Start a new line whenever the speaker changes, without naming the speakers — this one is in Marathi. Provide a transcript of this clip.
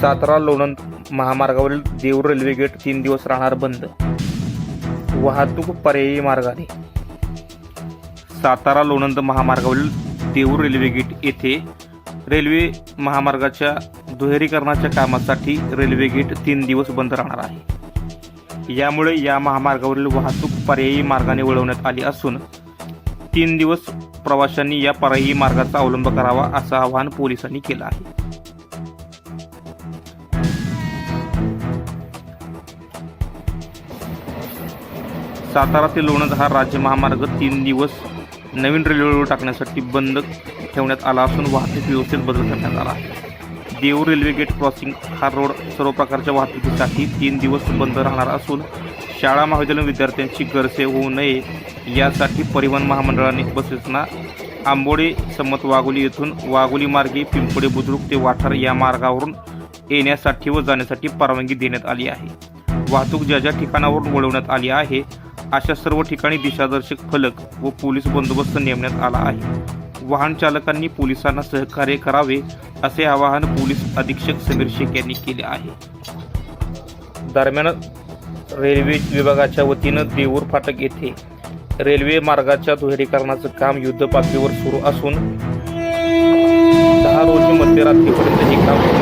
सातारा लोणंद महामार्गावरील देऊर रेल्वे गेट तीन दिवस राहणार बंद. वाहतूक पर्यायी मार्गाने. सातारा लोणंद महामार्गावरील देऊर रेल्वे गेट येथे रेल्वे महामार्गाच्या दुहेरीकरणाच्या कामासाठी रेल्वे गेट तीन दिवस बंद राहणार आहे. यामुळे या महामार्गावरील वाहतूक पर्यायी मार्गाने वळवण्यात आली असून तीन दिवस प्रवाशांनी या पर्यायी मार्गाचा अवलंब करावा असं आवाहन पोलिसांनी केलं आहे. सातारा ते लोणंद हा राज्य महामार्ग तीन दिवस नवीन रेल्वेवर टाकण्यासाठी बंद ठेवण्यात आला असून वाहतूक व्यवस्थेत बदल करण्यात आला. आहे देऊर रेल्वे गेट क्रॉसिंग हा रोड सर्व प्रकारच्या वाहतुकीसाठी तीन दिवस बंद राहणार असून शाळा महाविद्यालयीन विद्यार्थ्यांची गैरसोय होऊ नये यासाठी परिवहन महामंडळाने बसेसना आंबोडे समत वाघोली येथून वाघोली मार्गे पिंपळे बुद्रुक ते वाठार या मार्गावरून येण्यासाठी व जाण्यासाठी परवानगी देण्यात आली आहे. वाहतूक ज्या ज्या ठिकाणावरून वळवण्यात आली आहे अशा सर्व ठिकाणी दिशादर्शक फलक व पोलीस बंदोबस्त नेमण्यात आला आहे. वाहन चालकांनी पोलिसांना सहकार्य करावे असे आवाहन पोलीस अधीक्षक समीर शेख यांनी केले आहे. दरम्यान रेल्वे विभागाच्या वतीनं देऊर फाटक येथे रेल्वे मार्गाच्या दुहेरीकरणाचं काम युद्धपातळीवर सुरू असून दहा रोजी मध्यरात्रीपर्यंत हे काम